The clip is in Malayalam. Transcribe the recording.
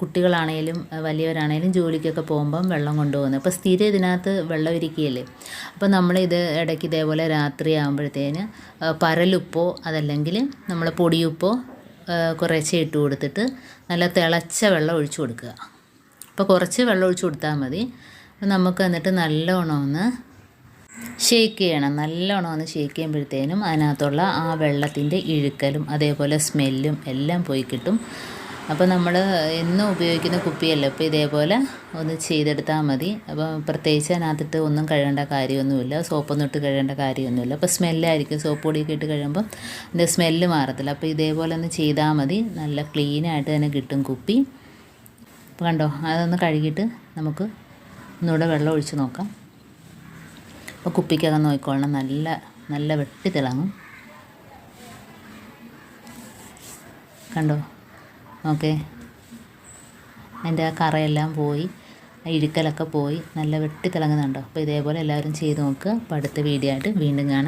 കുട്ടികളാണേലും വലിയവരാണേലും ജോലിക്കൊക്കെ പോകുമ്പം വെള്ളം കൊണ്ടുപോകുന്നത്. അപ്പോൾ സ്ഥിരം ഇതിനകത്ത് വെള്ളം ഇരിക്കുകയല്ലേ? അപ്പോൾ നമ്മളിത് ഇടയ്ക്ക് ഇതേപോലെ രാത്രി ആകുമ്പോഴത്തേന് പരലുപ്പോ അതല്ലെങ്കിൽ നമ്മൾ പൊടിയുപ്പോ കുറേശ്ശെ ഇട്ട് കൊടുത്തിട്ട് നല്ല തിളച്ച വെള്ളം ഒഴിച്ചു കൊടുക്കുക. അപ്പോൾ കുറച്ച് വെള്ളം ഒഴിച്ചു കൊടുത്താൽ മതി. അപ്പോൾ നമുക്ക് എന്നിട്ട് നല്ലോണം ഒന്ന് ഷേക്ക് ചെയ്യണം. നല്ലോണം ഒന്ന് ഷേക്ക് ചെയ്യുമ്പോഴത്തേനും അതിനകത്തുള്ള ആ വെള്ളത്തിന്റെ ഇഴുക്കലും അതേപോലെ സ്മെല്ലും എല്ലാം പോയി കിട്ടും. അപ്പോൾ നമ്മൾ എന്നും ഉപയോഗിക്കുന്ന കുപ്പിയല്ല? ഇപ്പോൾ ഇതേപോലെ ഒന്ന് ചെയ്തെടുത്താൽ മതി. അപ്പോൾ പ്രത്യേകിച്ച് അതിനകത്തിട്ട് ഒന്നും കഴുകേണ്ട കാര്യമൊന്നുമില്ല. സോപ്പൊന്നും ഇട്ട് കഴുകേണ്ട കാര്യമൊന്നുമില്ല. അപ്പോൾ സ്മെല്ലായിരിക്കും. സോപ്പ് പൊടിയൊക്കെ ഇട്ട് കഴിയുമ്പോൾ അതിന്റെ സ്മെല്ല് മാറത്തില്ല. അപ്പോൾ ഇതേപോലെ ഒന്ന് ചെയ്താൽ മതി. നല്ല ക്ലീനായിട്ട് തന്നെ കിട്ടും കുപ്പി. അപ്പോൾ കണ്ടോ? അതൊന്ന് കഴുകിയിട്ട് നമുക്ക് ഒന്നുകൂടെ വെള്ളം ഒഴിച്ച് നോക്കാം. അപ്പോൾ കുപ്പിക്കകം നോക്കിക്കോളണം. നല്ല നല്ല വെട്ടി തിളങ്ങും. കണ്ടോ? ഓക്കെ. അതിന്റെ ആ കറയെല്ലാം പോയി. ഇഴുക്കലൊക്കെ പോയി. നല്ല വെട്ടി തിളങ്ങുന്നുണ്ടോ അപ്പോൾ ഇതേപോലെ എല്ലാവരും ചെയ്ത് നോക്കുക അപ്പോൾ അടുത്ത വീഡിയോ ആയിട്ട് വീണ്ടും കാണാം.